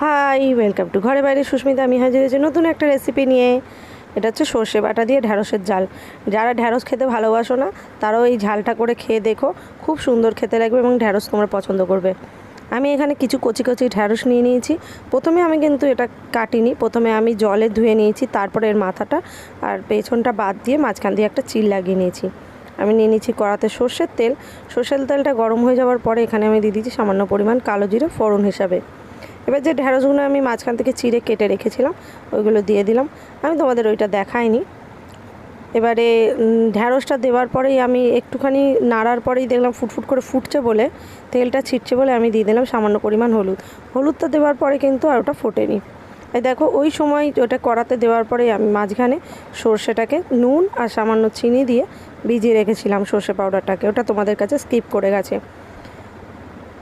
Hi welcome to ঘরে বাইরে সুস্মিতা আমি হাজির হয়েছি নতুন একটা রেসিপি নিয়ে। এটা হচ্ছে সর্ষে বাটা দিয়ে ঢ্যাঁড়সের জাল যারা ঢ্যাঁড়স খেতে ভালোবাসো না, তারাও এই ঝালটা করে খেয়ে দেখো। খুব সুন্দর খেতে লাগবে এবং ঢ্যাঁড়স তোমরা পছন্দ করবে। আমি এখানে কিছু কচি কচি ঢ্যাঁড়স নিয়ে নিয়েছি। প্রথমে আমি কিন্তু এটা কাটিনি। প্রথমে আমি জলে ধুয়ে নিয়েছি, তারপরে এর মাথাটা আর পেছনটা বাদ দিয়ে মাঝখান দিয়ে একটা চিল লাগিয়ে নিয়েছি। আমি নিয়ে নিয়েছি কড়াতে সর্ষের তেল। সর্ষের তেলটা গরম হয়ে যাওয়ার পরে এখানে আমি দিয়ে দিচ্ছি সামান্য পরিমাণ কালো জিরে ফোড়ন হিসাবে। এবার যে ঢ্যাঁড়সগুলো আমি মাঝখান থেকে চিড়ে কেটে রেখেছিলাম, ওইগুলো দিয়ে দিলাম। আমি তোমাদের ওইটা দেখাইনি। এবারে ঢ্যাঁড়সটা দেওয়ার পরেই আমি একটুখানি নাড়ার পরেই দেখলাম ফুটফুট করে ফুটছে বলে, তেলটা ছিটছে বলে আমি দিয়ে দিলাম সামান্য পরিমাণ হলুদ। হলুদটা দেওয়ার পরে কিন্তু আর ওটা ফোটেনি। এই দেখো, ওই সময় ওটা কড়াতে দেওয়ার পরেই আমি মাঝখানে সর্ষেটাকে নুন আর সামান্য চিনি দিয়ে ভিজিয়ে রেখেছিলাম সর্ষে পাউডারটাকে। ওটা তোমাদের কাছে স্কিপ করে গেছে।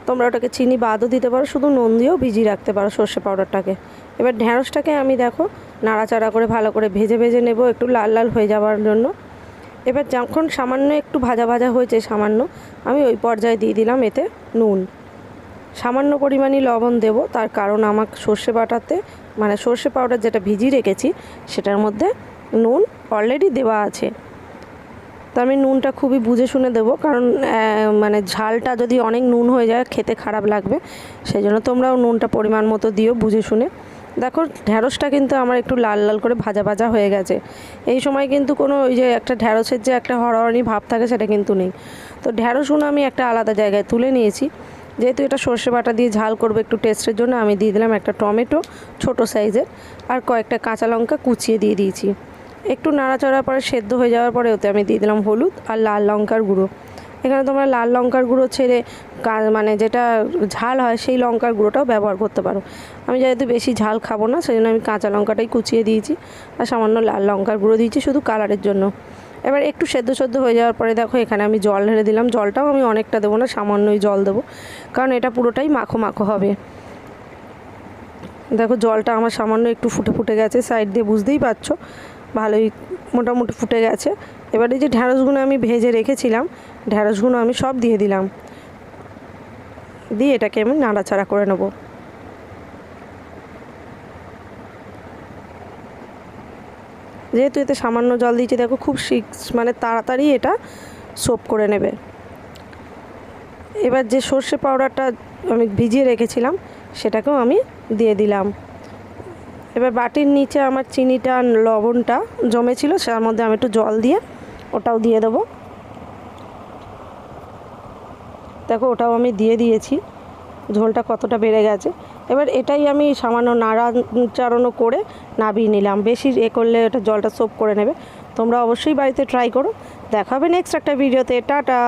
তোমরা ওটাকে চিনি বাদও দিতে পারো, শুধু নুন দিয়েও ভিজিয়ে রাখতে পারো সর্ষে পাউডারটাকে। এবার ঢ্যাঁড়সটাকে আমি দেখো নাড়াচাড়া করে ভালো করে ভেজে ভেজে নেব, একটু লাল লাল হয়ে যাওয়ার জন্য। এবার যখন সামান্য একটু ভাজা ভাজা হয়েছে সামান্য, আমি ওই পর্যায়ে দিয়ে দিলাম এতে নুন। সামান্য পরিমাণই লবণ দেব, তার কারণ আমার সর্ষে বাটাতে মানে সর্ষে পাউডার যেটা ভিজিয়ে রেখেছি, সেটার মধ্যে নুন অলরেডি দেওয়া আছে। তো আমি নুনটা খুবই বুঝে শুনে দেবো, কারণ মানে ঝালটা যদি অনেক নুন হয়ে যায়, খেতে খারাপ লাগবে। সেই জন্য তোমরাও নুনটা পরিমাণ মতো দিও বুঝে শুনে। দেখো ঢ্যাঁড়সটা কিন্তু আমার একটু লাল লাল করে ভাজা ভাজা হয়ে গেছে। এই সময় কিন্তু কোনো ওই যে একটা ঢ্যাঁড়সের যে একটা হরহরি ভাব থাকে, সেটা কিন্তু নেই। তো ঢ্যাঁড়সগুলো আমি একটা আলাদা জায়গায় তুলে নিয়েছি। যেহেতু এটা সর্ষে বাটা দিয়ে ঝাল করবে একটু টেস্টের জন্য, আমি দিয়ে দিলাম একটা টমেটো, ছোট সাইজের, আর কয়েকটা কাঁচা লঙ্কা কুচিয়ে দিয়ে দিয়েছি। একটু নাড়াচড়ার পরে সেদ্ধ হয়ে যাওয়ার পরে ওতে আমি দিয়ে দিলাম হলুদ আর লাল লঙ্কার গুঁড়ো। এখানে তোমরা লাল লঙ্কার গুঁড়ো ছেড়ে মানে যেটা ঝাল হয় সেই লঙ্কার গুঁড়োটাও ব্যবহার করতে পারো। আমি যেহেতু বেশি ঝাল খাব না সেই জন্য আমি কাঁচা লঙ্কাটাই কুচিয়ে দিয়েছি আর সামান্য লাল লঙ্কার গুঁড়ো দিয়েছি শুধু কালারের জন্য। এবার একটু সেদ্ধ সেদ্ধ হয়ে যাওয়ার পরে দেখো এখানে আমি জল ঢেলে দিলাম। জলটাও আমি অনেকটা দেবো না, সামান্যই জল দেবো, কারণ এটা পুরোটাই মাখো মাখো হবে। দেখো জলটা আমার সামান্য একটু ফুটে ফুটে গেছে, সাইড দিয়ে বুঝতেই পারছ। ভালোই মোটামুটি ফুটে গেছে। এবার যে ঢ্যাঁড়সগুলো আমি ভেজে রেখেছিলাম ঢ্যাঁড়সগুলো আমি সব দিয়ে দিলাম। দিয়ে এটাকে আমি নাড়াচাড়া করে নেব। যেহেতু এতে সামান্য জল দিয়েছি, দেখো খুব শিক মানে তাড়াতাড়ি এটা সোপ করে নেবে। এবার যে সর্ষে পাউডারটা আমি ভিজিয়ে রেখেছিলাম, সেটাকেও আমি দিয়ে দিলাম। এবার বাটির নিচে আমার চিনিটা আর লবণটা জমেছিল, তার মধ্যে আমি একটু জল দিয়ে ওটাও দিয়ে দেবো। দেখো, ওটাও আমি দিয়ে দিয়েছি, ঝোলটা কতটা বেড়ে গেছে। এবার এটাই আমি সামান্য নাড়াচাড়ানো করে নাবিয়ে নিলাম। বেশি এ করলে ওটা জলটা সোপ করে নেবে। তোমরা অবশ্যই বাড়িতে ট্রাই করো। দেখা হবে নেক্সট একটা ভিডিওতে টাটা!